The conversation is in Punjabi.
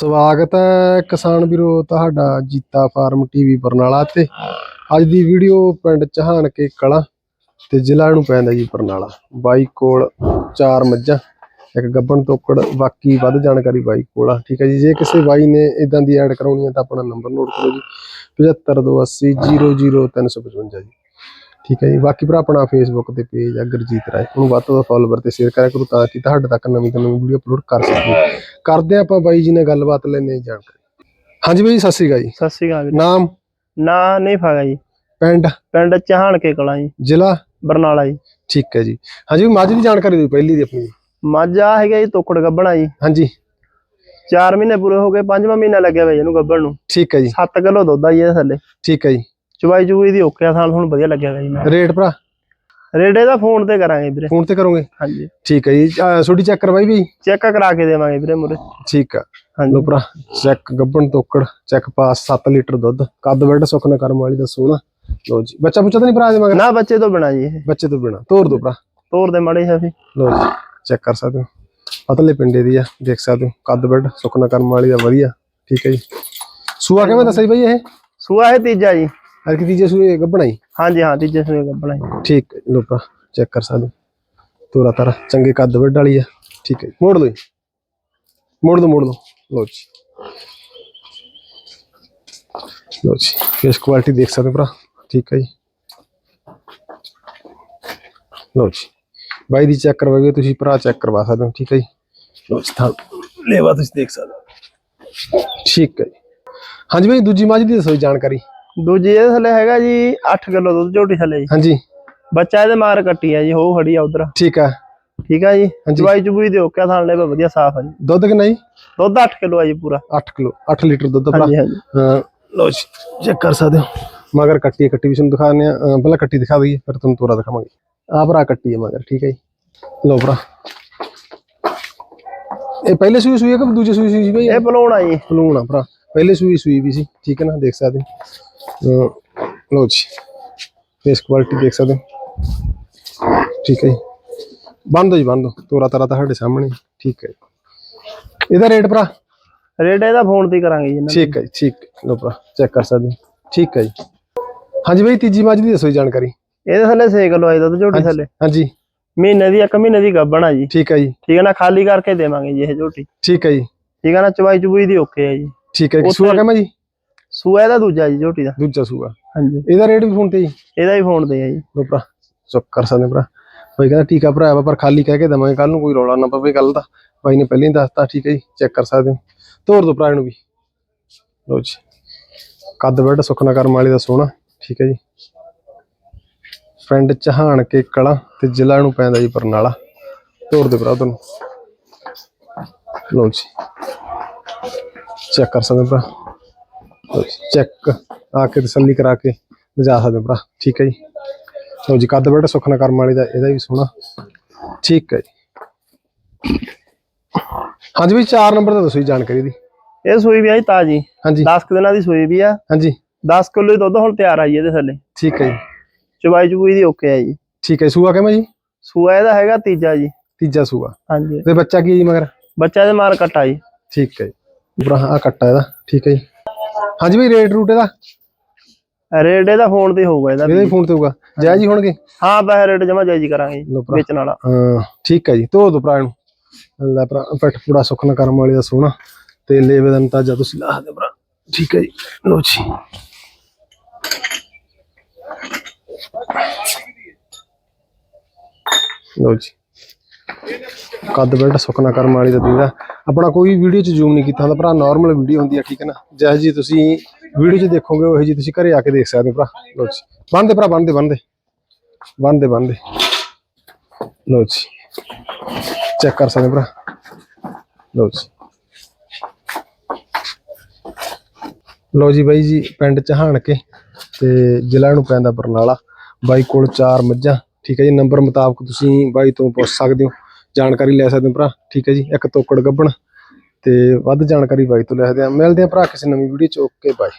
ਸਵਾਗਤ ਹੈ ਕਿਸਾਨ ਵੀਰੋ, ਤੁਹਾਡਾ ਜੀਤਾ ਫਾਰਮ ਟੀਵੀ ਬਰਨਾਲਾ ਤੇ। ਅੱਜ ਦੀ ਵੀਡੀਓ ਪਿੰਡ ਚਹਾਨ ਕੇ ਕਲਾ ਤੇ ਜ਼ਿਲ੍ਹਾ ਨੂੰ ਪੈਂਦਾ ਜੀ ਬਰਨਾਲਾ। ਬਾਈ ਕੋਲ ਚਾਰ ਮੱਝਾਂ, ਇੱਕ ਗੱਬਣ ਤੋਕੜ, ਬਾਕੀ ਵੱਧ ਜਾਣਕਾਰੀ ਬਾਈ ਕੋਲ ਆ। ਠੀਕ ਹੈ ਜੀ, ਜੇ ਕਿਸੇ ਬਾਈ ਨੇ ਇਦਾਂ ਦੀ ਐਡ ਕਰਾਉਣੀ ਹੈ ਤਾਂ ਆਪਣਾ ਨੰਬਰ ਨੋਟ ਕਰੋ ਜੀ 7528000355 ਜੀ। ਠੀਕ ਹੈ ਜੀ। ਬਾਕੀ ਭਰਾ ਆਪਣਾ ਫੇਸਬੁੱਕ ਤੇ ਪੇਜ ਆ ਗੁਰਜੀਤ ਰਾਏ। ਉਹਨੂੰ ਵੱਧ ਤੋਂ ਵੱਧ ਫੋਲੋਵਰ ਤੇ ਸ਼ੇਅਰ ਕਰਿਆ ਕਰੋ ਤਾਂ ਕਿ ਤੁਹਾਡੇ ਤੱਕ ਨਵੀਂ ਤੋਂ ਨਵੀਂ ਵੀਡੀਓ ਅਪਲੋਡ ਕਰ ਸਕੀਏ। ਕਰਦੇ ਹਾਂ ਆਪਾਂ ਬਾਈ ਜੀ ਨਾਲ ਗੱਲਬਾਤ ਲੈਣੇ ਜਾਣਕਾਰੀ। ਹਾਂਜੀ ਬਾਈ ਜੀ, ਸਤਿ ਸ੍ਰੀ ਅਕਾਲ ਜੀ। ਸਤਿ ਸ੍ਰੀ ਅਕਾਲ ਵੀਰੇ ਨਾਮ? ਨਾ ਨਹੀਂ ਫਾਗਾ ਜੀ। ਪਿੰਡ? ਪਿੰਡ ਚਾਹਣ ਕੇ ਕਲਾਂ ਜੀ। ਜ਼ਿਲ੍ਹਾ? ਬਰਨਾਲਾ ਜੀ। ਠੀਕ ਹੈ ਜੀ। ਹਾਂਜੀ ਮੱਝ ਦੀ ਜਾਣਕਾਰੀ ਦਿਓ ਪਹਿਲੀ ਦੀ ਆਪਣੀ। ਮੱਝ ਆ ਹੈਗਾ ਜੀ ਤੋਕੜ ਗੱਬਣਾ ਜੀ। ਹਾਂਜੀ। 4 ਮਹੀਨੇ ਪੂਰੇ ਹੋ ਗਏ 5ਵਾਂ ਮਹੀਨਾ ਲੱਗਿਆ ਵੇ ਇਹਨੂੰ ਗੱਬਣ ਨੂੰ। ਠੀਕ ਹੈ ਜੀ। 7 ਕਿਲੋ ਦੁੱਧ ਆ ਜੀ ਇਹਦੇ ਥੱਲੇ। ਠੀਕ ਹੈ ਜੀ। ਚਵਾਈ ਚੂਈ ਦੀ ਓਕੇ ਆ ਸਾਨੂੰ ਹੁਣ ਵਧੀਆ ਲੱਗਿਆ ਜੀ ਮੈਂ। ਰੇਟ ਭਰਾ? ਰੇਡੇ ਦਾ ਫੋਨ ਤੇ ਕਰਾਂਗੇ ਵੀਰੇ। ਫੋਨ ਤੇ ਕਰੋਗੇ? ਹਾਂਜੀ। ਠੀਕ ਹੈ ਜੀ। ਛੋਟੀ ਚੈੱਕ ਕਰਵਾਈ ਵੀ? ਚੈੱਕ ਕਰਾ ਕੇ ਦੇਵਾਂਗੇ ਵੀਰੇ ਮੁਰੇ। ਠੀਕ ਆ। ਲੋ ਭਰਾ ਚੈੱਕ ਗੱਬਣ ਤੋਕੜ ਚੈੱਕ ਪਾਸ 7 ਲੀਟਰ ਦੁੱਧ ਕੱਦ ਬੈਡ ਸੁੱਖ ਨਾ ਕਰਮ ਵਾਲੀ ਦਾ ਸੋਹਣਾ ਲੋ ਜੀ। ਬੱਚਾ ਤਾਂ ਨਹੀਂ ਭਰਾ ਦੇ ਮਗਰ? ਨਾ ਬੱਚੇ ਤੋਂ ਬਿਨਾ ਜੀ ਇਹ। ਬੱਚੇ ਤੋਂ ਬਿਨਾ। ਤੋਰ ਦੋ ਭਰਾ। ਤੋਰ ਦੇ ਮਾੜੇ ਸ਼ਾਫੀ ਲੋ ਜੀ ਚੈੱਕ ਕਰ ਸਕਦੇ ਹੋ। ਪਤਲੇ ਪਿੰਡੇ ਦੀ ਆ ਦੇਖ ਸਕਦੇ ਹੋ। ਕੱਦ ਸੁੱਖ ਨਾ ਕਰਮ ਵਾਲੀ ਦਾ ਵਧੀਆ। ਠੀਕ ਹੈ ਜੀ। ਸੂਆ ਕਿਵੇਂ ਦੱਸਿਆ ਬਾਈ ਇਹ? ਸੂਆ ਹੈ ਤੀਜਾ ਜੀ। ਹਰ ਕੀ ਤੀਜੇ ਸੂਏ ਗੱਬਣਾ ਜੀ? ਹਾਂਜੀ ਹਾਂ ਤੀਜੇ ਸੂਏ ਗੱਬਣਾ ਜੀ। ਠੀਕ ਹੈ ਲੋ ਭਰਾ ਚੈੱਕ ਕਰ ਸਕਦੇ ਹੋ। ਤੋਰਾ ਤਾਰਾ ਚੰਗੇ ਕੱਦ ਵੱਡ ਵਾਲੀ ਆ। ਠੀਕ ਹੈ। ਮੋੜ ਦੋ ਜੀ। ਮੋੜ ਦੋ ਮੋੜ ਦੋ ਲੋ ਜੀ। ਲੋ ਜੀ ਫੇਸ ਕੁਆਲਿਟੀ ਦੇਖ ਸਕਦੇ ਹੋ ਭਰਾ। ਠੀਕ ਹੈ ਜੀ। ਲੋ ਜੀ। ਬਾਈ ਦੀ ਚੈੱਕ ਕਰਵਾਈਏ ਤੁਸੀਂ ਭਰਾ ਚੈੱਕ ਕਰਵਾ ਸਕਦੇ ਹੋ। ਠੀਕ ਹੈ ਜੀ। ਲੋ ਜੀ ਤਾਂ ਲੈਵਾ ਤੁਸੀਂ ਦੇਖ ਸਕਦੇ ਹੋ। ਠੀਕ ਹੈ ਜੀ। ਹਾਂਜੀ ਬਾਈ ਦੂਜੀ ਮੱਝ ਦੀ ਦੱਸੋ ਜਾਣਕਾਰੀ। ਦੂਜੀ ਇਹਦੇ ਥੱਲੇ ਹੈਗਾ ਜੀ 8 ਕਿਲੋ ਦੁੱਧ ਝੋਟੀ ਥੱਲੇ ਜੀ। ਹਾਂਜੀ। ਬੱਚਾ ਇਹਦੇ ਮਾਰ ਕੱਟੀ ਆ ਜੀ ਹੋ ਖੜੀ ਆ ਉਧਰ। ਠੀਕ ਆ। ਠੀਕ ਆ ਜੀ। ਚਵਾਈ ਚੁਬਈ ਦੇ ਓਕੇ ਥਾਣ ਲੈ ਵਧੀਆ ਸਾਫ਼ ਆ ਜੀ। ਦੁੱਧ ਕਿੰਨਾ ਜੀ ਦੁੱਧ 8 ਕਿਲੋ ਆ ਜੀ ਪੂਰਾ। 8 ਕਿਲੋ 8 ਲੀਟਰ ਦੁੱਧ ਭਰਾ ਹਾਂਜੀ ਹਾਂਜੀ। ਲਓ ਜੀ ਚੈੱਕ ਕਰ ਸਕਦੇ ਹੋ। ਮਗਰ ਕੱਟੀ ਕੱਟੀ ਵੀ ਤੁਹਾਨੂੰ ਦਿਖਾਉਂਦੇ ਆ ਪਹਿਲਾਂ ਕੱਟੀ ਦਿਖਾ ਦਈਏ ਫਿਰ ਤੁਹਾਨੂੰ ਤੋਰਾ ਦਿਖਾਵਾਂਗੇ। ਆਹ ਭਰਾ ਕੱਟੀ ਹੈ ਮਗਰ ਠੀਕ ਹੈ ਜੀ। ਲਓ ਭਰਾ। ਇਹ ਪਹਿਲੇ ਸੂਈ ਸੂਈ ਹੈ ਕਿ ਦੂਜੇ ਸੂਈ ਸੂਈ ਸੀ ਬਈ ਇਹ ਬਲੌਣਾ ਜੀ। ਫਲੂਣ ਆ ਭਰਾ। ਪਹਿਲੇ ਸੂਈ ਸੂਈ ਵੀ ਸੀ ਠੀਕ ਹੈ ਨਾ ਦੇਖ ਸਕਦੇ ਹੋ ਲਓ ਜੀ। ਫੇਸ ਕੁਆਲਿਟੀ ਦੇਖ ਸਕਦੇ ਹੋ। ਠੀਕ ਹੈ ਜੀ। ਬੰਦ ਹੋ ਜੀ ਬੰਦ ਹੋ। ਤੋਰਾ ਤਾਰਾ ਤੁਹਾਡੇ ਸਾਹਮਣੇ ਠੀਕ ਹੈ। ਇਹਦਾ ਰੇਟ ਭਰਾ? ਰੇਟ ਇਹਦਾ ਫੋਨ ਤੇ ਹੀ ਕਰਾਂਗੇ ਜੀ। ਠੀਕ ਹੈ ਜੀ ਠੀਕ ਹੈ। ਲਓ ਭਰਾ ਚੈੱਕ ਕਰ ਸਕਦੇ ਹੋ। ਠੀਕ ਹੈ ਜੀ। ਹਾਂਜੀ ਬਈ ਤੀਜੀ ਮੱਝ ਦੀ ਦੱਸੋ ਜੀ ਜਾਣਕਾਰੀ। ਇਹਦੇ ਥੱਲੇ 6 ਕਿਲੋ ਆ ਜੀ ਦੁੱਧ ਝੋਟੀ ਥੱਲੇ। ਹਾਂਜੀ। ਮਹੀਨੇ ਦੀ ਇੱਕ ਮਹੀਨੇ ਦੀ ਗੱਬਣ ਆ ਜੀ। ਠੀਕ ਹੈ ਜੀ। ਠੀਕ ਹੈ ਨਾ ਖਾਲੀ ਕਰਕੇ ਦੇਵਾਂਗੇ ਜੀ ਇਹ ਝੋਟੀ। ਠੀਕ ਹੈ ਜੀ। ਠੀਕ ਹੈ ਨਾ ਚਵਾਈ ਚੁਬਈ ਦੀ ਓਕੇ ਆ ਜੀ। ਠੀਕ ਹੈ ਸੂਆ ਕਹਿੰਦਾ ਜੀ? ਸੂਆ ਇਹਦਾ ਦੂਜਾ ਜੀ ਝੋਟੀ ਦਾ। ਦੂਜਾ ਸੂਆ। ਹਾਂਜੀ। ਇਹਦਾ ਰੇਟ ਵੀ ਫੋਨ ਤੇ ਜੀ? ਇਹਦਾ ਵੀ ਫੋਨ ਤੇ ਆ ਜੀ। ਲੋ ਭਰਾ ਕਰ ਸਕਦੇ ਭਰਾ। ਬਾਈ ਕਹਿੰਦਾ ਟੀਕਾ ਭਰਾਇਆ ਵਾ ਪਰ ਖਾਲੀ ਕਹਿ ਕੇ ਦਵਾਂਗੇ ਕੱਲ ਨੂੰ ਕੋਈ ਰੌਲਾ ਨਾ ਪਵੇ ਗੱਲ ਦਾ। ਬਾਈ ਨੇ ਪਹਿਲਾਂ ਹੀ ਦੱਸਤਾ ਠੀਕ ਹੈ ਜੀ ਚੈੱਕ ਕਰ ਸਕਦੇ ਹੋ। ਤੋਰ ਦੋ ਭਰਾ ਇਹਨੂੰ ਵੀ। ਲੋ ਜੀ। ਕੱਦ ਬੈਡ ਸੁਖਨਾ ਕਰਮ ਵਾਲੀ ਦਾ ਸੋਹਣਾ ਠੀਕ ਹੈ ਜੀ। ਪਿੰਡ ਚਹਾਨ ਕੇ ਕਲਾ ਤੇ ਜ਼ਿਲ੍ਹਾ ਨੂੰ ਪੈਂਦਾ ਜੀ ਬਰਨਾਲਾ। ਤੋਰ ਦੇ ਭਰਾ ਤੁਹਾਨੂੰ ਲੋ ਜੀ। ਚੈੱਕ ਕਰ ਸਕਦੇ ਭਰਾ। ਚੈੱਕ ਆ ਕੇ ਤਸੱਲੀ ਕਰਾ ਕੇ ਲਿਜਾ ਸਕਦੇ ਭਰਾ। ਠੀਕ ਹੈ ਜੀ। ਲਓ ਜੀ ਕੱਦ ਬੈਠਾ ਸੁਖਨਾ ਕਰਮ ਵਾਲੀ ਦਾ ਇਹਦਾ ਵੀ ਸੋਹਣਾ। ਠੀਕ ਹੈ ਜੀ। ਹਾਂਜੀ ਵੀ 4 ਨੰਬਰ ਦਾ ਦੱਸੋ ਜੀ ਜਾਣਕਾਰੀ ਦੀ। ਇਹ ਸੂਈ ਵੀ ਆ ਜੀ ਤਾਜੀ। ਹਾਂਜੀ। 10 ਕੁ ਦਿਨਾਂ ਦੀ ਸੂਈ ਵੀ ਆ। ਹਾਂਜੀ। 10 ਕਿਲੋ ਦੁੱਧ ਹੁਣ ਤਿਆਰ ਆ ਜੀ ਇਹਦੇ ਥੱਲੇ। ਠੀਕ ਹੈ ਜੀ। ਚਵਾਈ ਚੁਬਈ ਦੀ ਓਕੇ ਆ ਜੀ। ਠੀਕ ਹੈ ਸੂਆ ਕਿਵੇਂ ਜੀ? ਸੂਆ ਇਹਦਾ ਹੈਗਾ ਤੀਜਾ ਜੀ। ਤੀਜਾ ਸੂਆ। ਹਾਂਜੀ। ਤੇ ਬੱਚਾ ਕੀ ਜੀ ਮਗਰ? ਬੱਚਾ ਇਹਦੇ ਮਾਰ ਕੱਟਾ ਜੀ। ਠੀਕ ਹੈ ਜੀ। ਬਰਾ ਆ ਕੱਟਾ ਇਹਦਾ। ਠੀਕ ਹੈ ਜੀ। ਹਾਂਜੀ ਵੀ ਰੇਟ ਰੂਟ ਇਹਦਾ? ਰੇਟ ਇਹਦਾ ਫੋਨ ਤੇ ਹੋਊਗਾ ਇਹਦਾ ਇਹਦੇ ਫੋਨ ਤੇ ਹੋਊਗਾ। ਜੈ ਜੀ ਹੋਣਗੇ? ਹਾਂ ਪੈਸੇ ਰੇਟ ਜਮਾ ਜਾਇਜ਼ ਕਰਾਂਗੇ ਜੀ, ਲਓ ਭਰਾ। ਵੇਚਣ ਵਾਲਾ। ਹਾਂ ਠੀਕ ਹੈ ਜੀ ਧੋ ਦੋ ਭਰਾ ਲੈ ਭਰਾ ਪੱਟ ਪੂੜਾ ਸੁਖਨਾ ਕਰਮ ਵਾਲੀ ਦਾ ਸੋਹਣਾ। ਤੇ ਲੇਵੇ ਦਾ ਅੰਤਾਜਾ ਤੁਸੀਂ ਲਾ ਦੇ ਭਰਾ। ਠੀਕ ਹੈ ਜੀ ਲੋ ਜੀ। ਲੋ ਜੀ। ਕੱਦ ਬੈਲਟ ਸੁਖਨਾ ਕਰਮ ਵਾਲੀ ਦਾ ਦੀਦਾ। ਆਪਣਾ ਕੋਈ ਵੀਡੀਓ ਚ ਜ਼ੂਮ ਨਹੀਂ ਕੀਤਾ ਹੁੰਦਾ, ਭਰਾ ਨਾਰਮਲ ਵੀਡੀਓ ਹੁੰਦੀ ਹੈ ਠੀਕ ਹੈ ਨਾ? ਜਿਹੋ ਜੀ ਤੁਸੀਂ ਵੀਡੀਓ ਚ ਦੇਖੋਗੇ, ਉਹ ਜੀ ਤੁਸੀਂ ਘਰੇ ਆ ਕੇ ਦੇਖ ਸਕਦੇ ਹੋ, ਭਰਾ। ਲੋ ਜੀ। ਬੰਦੇ ਭਰਾ ਬੰਦੇ ਬੰਦੇ ਬੰਦੇ ਬੰਦੇ ਲੋ ਜੀ। ਚੈੱਕ ਕਰ ਸਕਦੇ ਹੋ, ਭਰਾ। ਲੋ ਜੀ। ਲੋ ਜੀ ਬਾਈ ਜੀ, ਪਿੰਡ ਚਹਾਨ ਕੇ ਤੇ ਜ਼ਿਲ੍ਹਾ ਨੂੰ ਪੈਂਦਾ ਬਰਨਾਲਾ। ਬਾਈ ਕੋਲ ਚਾਰ ਮੱਝਾਂ, ਠੀਕ ਹੈ ਜੀ। ਨੰਬਰ ਮੁਤਾਬਕ ਤੁਸੀਂ ਬਾਈ ਤੋਂ ਪੁੱਛ ਸਕਦੇ ਹੋ। ਜਾਣਕਾਰੀ ਲੈ ਸਕਦੇ ਹੋ ਭਰਾ? ਠੀਕ ਹੈ ਜੀ, ਇੱਕ ਤੋਕੜ ਗੱਬਣ ਤੇ ਵੱਧ ਜਾਣਕਾਰੀ ਬਾਈ ਤੋਂ ਲੈ ਸਕਦੇ ਆ ਮਿਲਦੇ ਆ ਭਰਾ ਕਿਸੇ ਨਵੀਂ ਵੀਡੀਓ ਚ। Okay bye